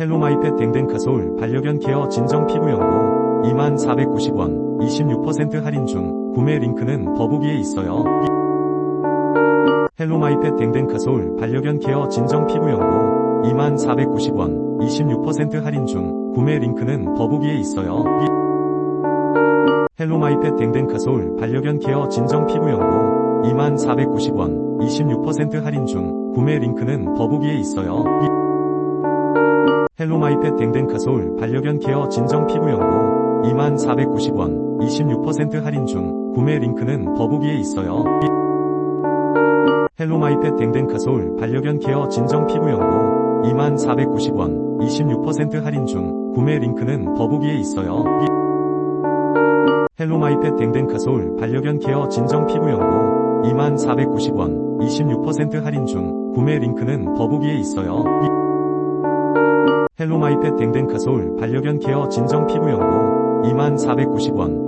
헬로마이펫 댕댕카 서울 반려견 케어 진정 피부 연고 2490원 26% 할인 중 구매 링크는 더보기에 있어요. 헬로마이펫 댕댕카 서울 반려견 케어 진정 피부 연고 2490원 26% 할인 중 구매 링크는 더보기에 있어요. 헬로마이펫 댕댕카 서울 반려견 케어 진정 피부 연고 2490원 26% 할인 중 구매 링크는 더보기에 있어요. 헬로마이펫 댕댕카 서울 반려견 케어 진정 피부 연고 2490원 26% 할인 중 구매 링크는 더보기에 있어요. 헬로마이펫 댕댕카 서울 반려견 케어 진정 피부 연고 2490원 26% 할인 중 구매 링크는 더보기에 있어요. 헬로마이펫 댕댕카 서울 반려견 케어 진정 피부 연고 2490원 26% 할인 중 구매 링크는 더보기에 있어요. 헬로마이펫 댕댕카 서울 반려견 케어 진정 피부 연고 2490원